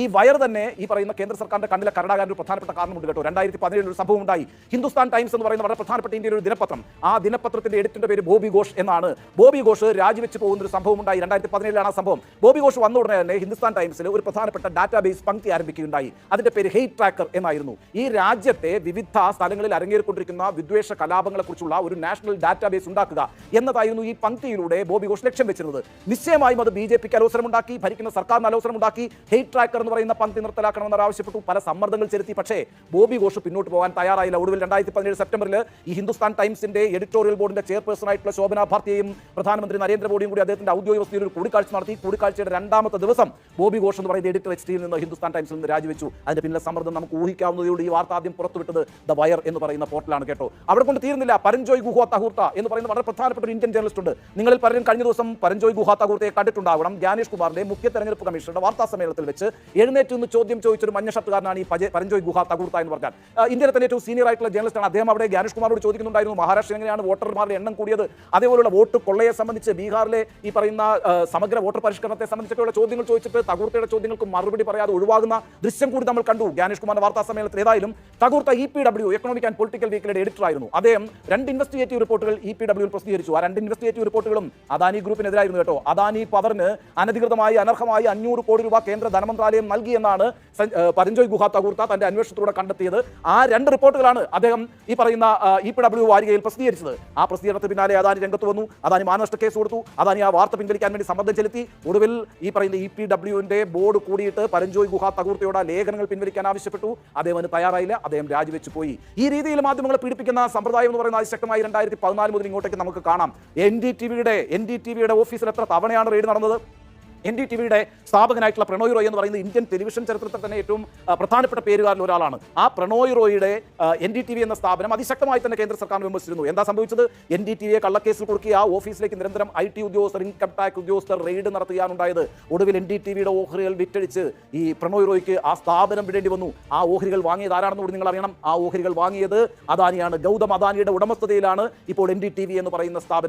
ഈ വയർ തന്നെ ഈ പറയുന്ന കേന്ദ്ര സർക്കാരിന്റെ കണ്ണിലെ കരടാകാൻ ഒരു പ്രധാനപ്പെട്ട കാരണമുണ്ട് കേട്ടോ. രണ്ടായിരത്തി പതിനേഴിൽ ഒരു സംഭവം ഉണ്ടായി. ഹിന്ദുസ്ഥാൻ ടൈംസ് എന്ന് പറയുന്ന വളരെ പ്രധാനപ്പെട്ട ഇന്ത്യയിലെ ഒരു ദിനപത്രം. ആ ദിനപത്രത്തിന്റെ എഡിറ്റിന്റെ പേര് ബോബി ഘോഷ് എന്നാണ്. ബോബി ഘോഷ് രാജിവെച്ച് പോകുന്ന ഒരു സംഭവം ഉണ്ടായി. രണ്ടായിരത്തി പതിനേഴിലാണ് ആ സംഭവം. ബോബി ഘോഷ് വന്ന ഉടനെ തന്നെ ഹിന്ദുസ്ഥാൻ ടൈംസിൽ ഒരു പ്രധാനപ്പെട്ട ഡാറ്റാബേസ് പങ്ക്തി ആരംഭിക്കുകയുണ്ടായി. അതിന്റെ പേര് ഹെയ്റ്റ് ട്രാക്കർ എന്നായിരുന്നു. ഈ രാജ്യത്തെ വിവിധ സ്ഥലങ്ങളിൽ അരങ്ങേറിക്കൊണ്ടിരിക്കുന്ന വിദ്വേഷ കലാപങ്ങളെക്കുറിച്ചുള്ള ഒരു നാഷണൽ ഡാറ്റാബേസ് ഉണ്ടാക്കുക എന്നതായിരുന്നു ഈ പങ്ക്തിയിലൂടെ ബോബി ഘോഷ് ലക്ഷ്യം വെച്ചിരുന്നത്. നിശ്ചയമായും അത് ബി ജെ പിക്ക് അലോസരമുണ്ടാക്കി ഭരിക്കുന്ന സർക്കാരിന് അലോസരമുണ്ടാക്കി ഹെയ്റ്റ് ട്രാക്കർ എന്ന് പറയുന്ന പന്തി നിർത്തലാക്കണമെന്ന് ആവശ്യപ്പെട്ടു. പല സമ്മർദ്ദങ്ങൾ ചെലുത്തി. പക്ഷേ ബോബി ഘോഷ് പിന്നോട്ട് പോകാൻ തയ്യാറായില്ല. ഒടുവിൽ രണ്ടായിരത്തി പതിനേഴ് സെപ്റ്റംബറിൽ ഈ ഹിന്ദുസ്ഥാൻ ടൈംസിന്റെ എഡിറ്റോറിയൽ ബോർഡിന്റെ ചെയർപേഴ്സൺ ആയിട്ടുള്ള ശോഭന ഭാർത്തിയെയും പ്രധാനമന്ത്രി നരേന്ദ്രമോദിയും കൂടി അദ്ദേഹത്തിന്റെ ഔദ്യോഗിക വസ്തിയിൽ ഒരു കൂടിക്കാഴ്ച നടത്തി. കൂടിക്കാഴ്ചയുടെ രണ്ടാമത്തെ ദിവസം ബോബി ഘോഷ് എന്ന് പറയുന്ന എഡിറ്റർ ടിയിൽ നിന്ന് ഹിന്ദുസ്ഥാൻ ടൈംസിൽ നിന്ന് രാജിവെച്ചു. അതിന്റെ പിന്നിലെ സമ്മർദ്ദം നമുക്ക് ഊഹിക്കാവുന്നതോട് ഈ വാർത്ത ആദ്യം പുറത്തുവിട്ടത് ദ വയർ എന്ന് പറയുന്ന പോർട്ടലാണ് കേട്ടോ. അവിടെ കൊണ്ട് തീരുന്നില്ല പരഞ്ജോയ് ഗുഹ തഹൂർത്ത എന്ന് പറയുന്ന വളരെ പ്രധാനപ്പെട്ട ഒരു ഇന്ത്യൻ ജേർണലിസ്റ്റ് ഉണ്ട്. നിങ്ങളിൽ പലരും കഴിഞ്ഞ ദിവസം പരഞ്ജോയ് ഗുഹ തഹൂർത്തയെ കണ്ടിട്ടുണ്ടാവണം. ജ്ഞാനേഷ് കുമാറിന്റെ മുഖ്യ തെരഞ്ഞെടുപ്പ് കമ്മീഷണറുടെ വാർത്താ സമ്മേളനത്തിൽ വെച്ച് എഴുന്നേറ്റ് നിന്ന് ചോദ്യം ചോദിച്ചൊരു മഞ്ഞ ഷർട്ടുകാരനാണ് ഈ പരഞ്ജോയ് ഗുഹ തകൂർത്ത എന്ന് പറഞ്ഞാൽ. ഇന്ത്യയിലെ തന്നെ ഏറ്റവും സീനിയർ ആയിട്ടുള്ള ജേർണലിസ്റ്റാണ് അദ്ദേഹം. അവിടെ ജ്ഞാനേഷ് കുമാറോട് ചോദിക്കുന്നുണ്ടായിരുന്നു മഹാരാഷ്ട്ര എങ്ങനെയാണ് വോട്ടർമാരുടെ എണ്ണം കൂടിയത്? അതേപോലുള്ള വോട്ട് കൊള്ളയെ സംബന്ധിച്ച് ബീഹാറിലെ ഈ പറയുന്ന സമഗ്ര വോട്ടർ പരിഷ്കരണത്തെ സംബന്ധിച്ചൊക്കെയുള്ള ചോദ്യങ്ങൾ ചോദിച്ചിട്ട് തകൂർത്തയുടെ ചോദ്യങ്ങൾക്ക് മറുപടി പറയാതെ ഒഴിവാകുന്ന ദൃശ്യം കൂടി നമ്മൾ കണ്ടു. ജ്ഞാനേഷ് കുമാറിന്റെ വാർത്താ സമ്മേളനത്തിൽ ഏതായാലും Thakurta E P W economic and political വീക്കിലെ editor ആയിരുന്നു. അദ്ദേഹം രണ്ട് ഇൻവെസ്റ്റിഗേറ്റീവ് റിപ്പോർട്ടുകൾ ഇ പി ഡബ്ല്യു പ്രസിദ്ധീകരിച്ചു. ആ രണ്ട് ഇൻവെസ്റ്റിഗേറ്റീവ് റിപ്പോർട്ടുകളും അദാനി ഗ്രൂപ്പിനെതിരായിരുന്നു കേട്ടോ. അദാനി പവറിന് അനധികൃതമായി അനർഹമായി അഞ്ഞൂറ് കോടി രൂപ കേന്ദ്ര ധനമന്ത്രാലയം നൽകിയെന്നാണ് സ- പരഞ്ജോയ് ഗുഹ തകൂർത്ത തന്റെ അന്വേഷണത്തിലൂടെ കണ്ടെത്തിയത്. ആ രണ്ട് റിപ്പോർട്ടുകളാണ് അദ്ദേഹം ഈ പറയുന്ന ഇ പി ഡബ്ല്യു വാരികയിൽ പ്രസിദ്ധീകരിച്ചത്. ആ പ്രസിദ്ധീകരണത്തിന് പിന്നാലെ അദാനി രംഗത്ത് വന്നു. അദാനി മാനനഷ്ട കേസ് കൊടുത്തു. അദാനി ആ വാർത്ത പിൻവലിക്കാൻ വേണ്ടി സമ്മർദ്ദം ചെലുത്തി. ഒടുവിൽ ഈ പറയുന്ന ഇ പി ഡബ്ല്യുവിന്റെ ബോർഡ് കൂടിയിട്ട് പരഞ്ജോയ് ഗുഹ തകൂർത്തയോട് ലേഖനങ്ങൾ പിൻവലിക്കാൻ ആവശ്യപ്പെട്ടു. അദ്ദേഹം തയ്യാറായില്ല. അദ്ദേഹം രാജിവെച്ചു പോയി. ഈ രീതിയിൽ മാധ്യമങ്ങളെ പീഡിപ്പിക്കുന്ന സമ്പ്രദായം എന്ന് പറയുന്നത് അതിശക്തമായി രണ്ടായിരത്തി പതിനാല് മുതൽ ഇങ്ങോട്ടേക്ക് നമുക്ക് കാണാം. എൻ ഡി ടി വിയുടെ എൻ ഡി ടി വിയുടെ ഓഫീസിൽ എത്ര തവണയാണ് റെയ്ഡ് നടന്നത്? എൻ ഡി ടി വിയുടെ സ്ഥാപകനായിട്ടുള്ള പ്രണോയ് റോയ് എന്ന് പറയുന്നത് ഇന്ത്യൻ ടെലിവിഷൻ ചരിത്രത്തിൽ തന്നെ ഏറ്റവും പ്രധാനപ്പെട്ട പേരുകാരിൽ ഒരാളാണ്. ആ പ്രണോയ് റോയിയുടെ എൻ ഡി ടി വി എന്ന സ്ഥാപനം അതിശക്തമായി തന്നെ കേന്ദ്ര സർക്കാർ വിമർശിച്ചിരുന്നു. എന്താ സംഭവിച്ചത്? എൻ ഡി ടി വിയെ കള്ളക്കേസിൽ കൊടുക്കി ആ ഓഫീസിലേക്ക് നിരന്തരം ഐ ടി ഉദ്യോഗസ്ഥർ ഇൻകം ടാക്സ് ഉദ്യോഗസ്ഥർ റെയ്ഡ് നടത്തുകയാണുണ്ടായത്. ഒടുവിൽ എൻ ഡി ടി വിയുടെ ഓഹരികൾ വിറ്റഴിച്ച് ഈ പ്രണോയ് റോയ്ക്ക് ആ സ്ഥാപനം വിടേണ്ടി വന്നു. ആ ഓഹരികൾ വാങ്ങിയത് ആരാണെന്ന് കൂടി നിങ്ങൾ അറിയണം. ആ ഓഹരികൾ വാങ്ങിയത് അദാനിയാണ്. ഗൗതം അദാനിയുടെ ഉടമസ്ഥതയിലാണ് ഇപ്പോൾ എൻ ഡി ടി വി എന്ന് പറയുന്ന സ്ഥാപനം.